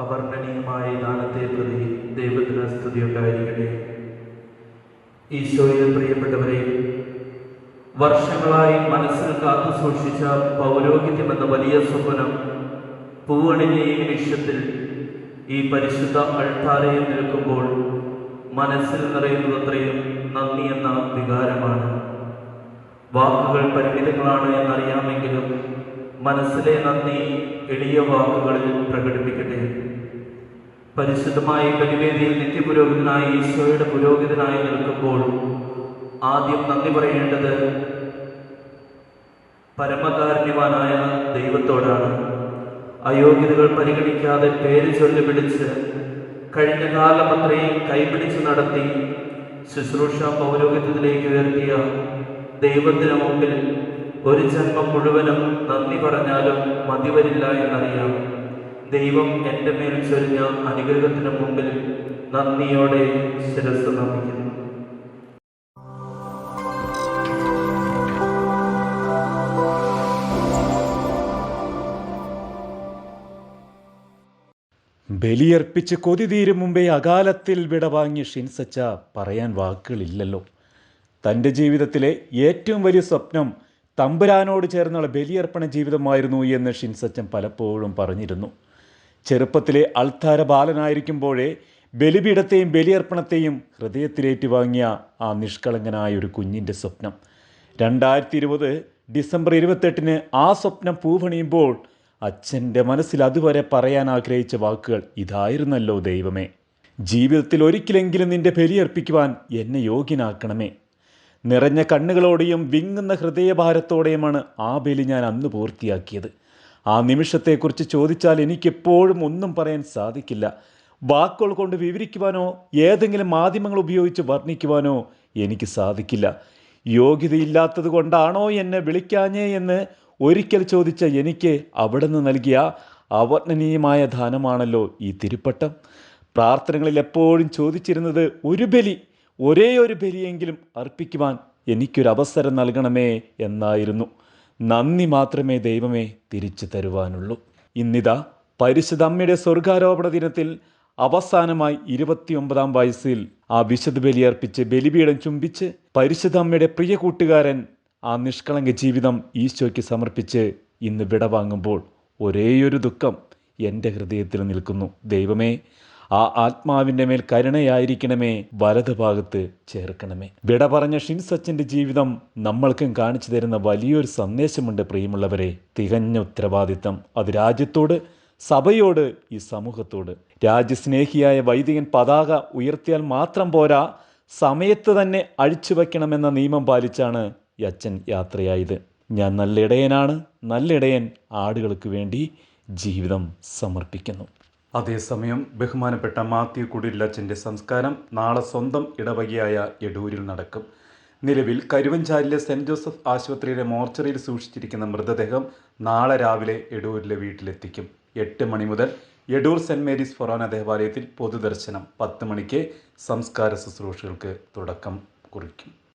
അവർണനീയമായ ദാനത്തെ പ്രതി ദൈവത്തിന് സ്തുതി ഉണ്ടായിരിക്കട്ടെ ഈശോയിൽ പ്രിയപ്പെട്ടവരെ വർഷങ്ങളായി മനസ്സിൽ കാത്തു സൂക്ഷിച്ച പൗരോഹിത്യം എന്ന വലിയ സ്വപ്നം പൂവണിഞ്ഞ ഈ നിമിഷത്തിൽ ഈ പരിശുദ്ധ അൾത്താരയിൽ നിൽക്കുമ്പോൾ മനസ്സിൽ നിറയുന്നതത്രയും നന്ദി എന്ന വികാരമാണ്. വാക്കുകൾ പരിമിതങ്ങളാണ് എന്നറിയാമെങ്കിലും മനസ്സിലെ നന്ദി എളിയ വാക്കുകളിൽ പ്രകടിപ്പിക്കട്ടെ. പരിശുദ്ധമായ പരിവേദിയിൽ നിത്യപുരോഹിതനായി ഈശോയുടെ പുരോഹിതനായി നിൽക്കുമ്പോൾ ആദ്യം നന്ദി പറയേണ്ടത് പരമകാരുണ്യവാനായ ദൈവത്തോടാണ്. അയോഗ്യതകൾ പരിഗണിക്കാതെ പേര് ചൊല്ലി പിടിച്ച് കഴിഞ്ഞ കാലം അത്രയും കൈപിടിച്ച് നടത്തി ശുശ്രൂഷ പൗരോഹിത്യത്തിലേക്ക് ഉയർത്തിയ ദൈവത്തിന് മുമ്പിൽ ഒരു ജന്മം മുഴുവനും നന്ദി പറഞ്ഞാലും മതിവരില്ല എന്നറിയാം. ദൈവം എന്റെ മേൽ ചൊരിഞ്ഞ അനുഗ്രഹത്തിന് മുമ്പിൽ നന്ദിയോടെ ശിരസ് നമിക്കുന്നു ബലിയർപ്പിച്ച് കൊതി തീരും മുമ്പേ അകാലത്തിൽ വിടവാങ്ങി ഷിൻസച്ച പറയാൻ വാക്കുകളില്ലല്ലോ. തന്റെ ജീവിതത്തിലെ ഏറ്റവും വലിയ സ്വപ്നം തമ്പുരാനോട് ചേർന്നുള്ള ബലിയർപ്പണ ജീവിതമായിരുന്നു എന്ന് ഷിൻസച്ചൻ പലപ്പോഴും പറഞ്ഞിരുന്നു. ചെറുപ്പത്തിലെ അൾത്താര ബാലനായിരിക്കുമ്പോഴേ ബലിപീഠത്തെയും ബലിയർപ്പണത്തെയും ഹൃദയത്തിലേറ്റുവാങ്ങിയ ആ നിഷ്കളങ്കനായ ഒരു കുഞ്ഞിന്റെ സ്വപ്നം. രണ്ടായിരത്തി ഇരുപത് ഡിസംബർ ഇരുപത്തെട്ടിന് ആ സ്വപ്നം പൂവണിയുമ്പോൾ അച്ഛന്റെ മനസ്സിൽ അതുവരെ പറയാൻ ആഗ്രഹിച്ച വാക്കുകൾ ഇതായിരുന്നല്ലോ ദൈവമേ. ജീവിതത്തിൽ ഒരിക്കലെങ്കിലും നിന്റെ ബലിയർപ്പിക്കുവാൻ എന്നെ യോഗ്യനാക്കണമേ. നിറഞ്ഞ കണ്ണുകളോടെയും വിങ്ങുന്ന ഹൃദയഭാരത്തോടെയുമാണ് ആ ബലി ഞാൻ അന്ന് പൂർത്തിയാക്കിയത്. ആ നിമിഷത്തെക്കുറിച്ച് ചോദിച്ചാൽ എനിക്കെപ്പോഴും ഒന്നും പറയാൻ സാധിക്കില്ല. വാക്കുകൾ കൊണ്ട് വിവരിക്കുവാനോ ഏതെങ്കിലും മാധ്യമങ്ങൾ ഉപയോഗിച്ച് വർണിക്കുവാനോ എനിക്ക് സാധിക്കില്ല. യോഗ്യതയില്ലാത്തത് കൊണ്ടാണോ എന്നെ വിളിക്കാഞ്ഞേ എന്ന് ഒരിക്കൽ ചോദിച്ച എനിക്ക് അവിടെ നിന്ന് നൽകിയ അവർണനീയമായ ദാനമാണല്ലോ ഈ തിരുപ്പട്ടം. പ്രാർത്ഥനകളിൽ എപ്പോഴും ചോദിച്ചിരുന്നത് ഒരു ബലി ഒരേ ഒരു ബലിയെങ്കിലും അർപ്പിക്കുവാൻ എനിക്കൊരവസരം നൽകണമേ എന്നായിരുന്നു. നന്ദി മാത്രമേ ദൈവമേ തിരിച്ചു തരുവാനുള്ളൂ. ഇന്നിതാ പരിശുദ്ധ അമ്മയുടെ സ്വർഗാരോപണ ദിനത്തിൽ അവസാനമായി ഇരുപത്തിയൊമ്പതാം വയസ്സിൽ ആ വിശുദ്ധ ബലിയർപ്പിച്ച് ബലിപീഠം ചുംബിച്ച് പരിശുദ്ധ അമ്മയുടെ പ്രിയ കൂട്ടുകാരൻ ആ നിഷ്കളങ്ക ജീവിതം ഈശോയ്ക്ക് സമർപ്പിച്ച് ഇന്ന് വിടവാങ്ങുമ്പോൾ ഒരേയൊരു ദുഃഖം എന്റെ ഹൃദയത്തിൽ നിൽക്കുന്നു. ദൈവമേ ആ ആത്മാവിന്റെ മേൽ കരുണയായിരിക്കണമേ വലത് ഭാഗത്ത് ചേർക്കണമേ. വിട പറഞ്ഞ ഷിൻസച്ചന്റെ ജീവിതം നമ്മൾക്കും കാണിച്ചു തരുന്ന വലിയൊരു സന്ദേശമുണ്ട് പ്രിയമുള്ളവരെ. തികഞ്ഞ ഉത്തരവാദിത്തം. അത് രാജ്യത്തോട് സഭയോട് ഈ സമൂഹത്തോട്. രാജ്യസ്നേഹിയായ വൈദികൻ പതാക ഉയർത്തിയാൽ മാത്രം പോരാ സമയത്ത് തന്നെ അഴിച്ചു വയ്ക്കണമെന്ന നിയമം പാലിച്ചാണ് ഈ അച്ഛൻ യാത്രയായത്. ഞാൻ നല്ലിടയനാണ് നല്ലിടയൻ ആടുകൾക്ക് വേണ്ടി ജീവിതം സമർപ്പിക്കുന്നു. അതേസമയം ബഹുമാനപ്പെട്ട മാത്യു കുടിലച്ചന്റെ സംസ്കാരം നാളെ സ്വന്തം ഇടവകയായ എടൂരിൽ നടക്കും. നിലവിൽ കരുവഞ്ചാലിലെ സെന്റ് ജോസഫ് ആശുപത്രിയിലെ മോർച്ചറിയിൽ സൂക്ഷിച്ചിരിക്കുന്ന മൃതദേഹം നാളെ രാവിലെ എടൂരിലെ വീട്ടിലെത്തിക്കും. എട്ട് മണി മുതൽ എടൂർ സെന്റ് മേരീസ് ഫൊറാന ദേവാലയത്തിൽ പൊതുദർശനം. പത്ത് മണിക്ക് സംസ്കാര ശുശ്രൂഷകൾക്ക് തുടക്കം കുറിക്കും.